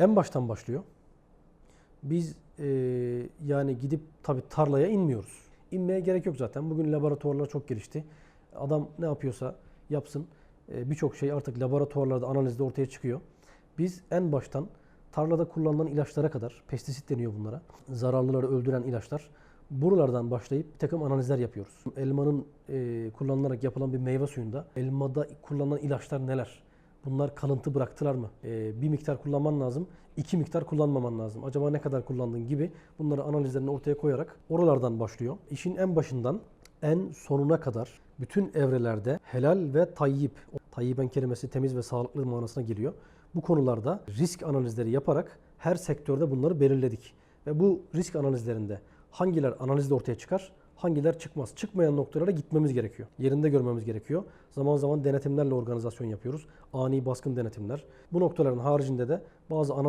En baştan başlıyor. Biz e, yani gidip tabii tarlaya inmiyoruz. İnmeye gerek yok zaten. Bugün laboratuvarlar çok gelişti. Adam ne yapıyorsa yapsın. E, Birçok şey artık laboratuvarlarda analizde ortaya çıkıyor. Biz en baştan tarlada kullanılan ilaçlara kadar, pestisit deniyor bunlara, zararlıları öldüren ilaçlar. Buralardan başlayıp bir takım analizler yapıyoruz. Elmanın e, kullanılarak yapılan bir meyve suyunda elmada kullanılan ilaçlar neler? Bunlar kalıntı bıraktılar mı? E, bir miktar kullanman lazım, iki miktar kullanmaman lazım. Acaba ne kadar kullandın gibi bunları analizlerini ortaya koyarak oralardan başlıyor. İşin en başından en sonuna kadar bütün evrelerde helal ve tayyip, tayyiben kelimesi temiz ve sağlıklı manasına geliyor. Bu konularda risk analizleri yaparak her sektörde bunları belirledik. Ve bu risk analizlerinde hangiler analizde ortaya çıkar, hangiler çıkmaz. Çıkmayan noktalara gitmemiz gerekiyor. Yerinde görmemiz gerekiyor. Zaman zaman denetimlerle organizasyon yapıyoruz. Ani baskın denetimler. Bu noktaların haricinde de bazı ana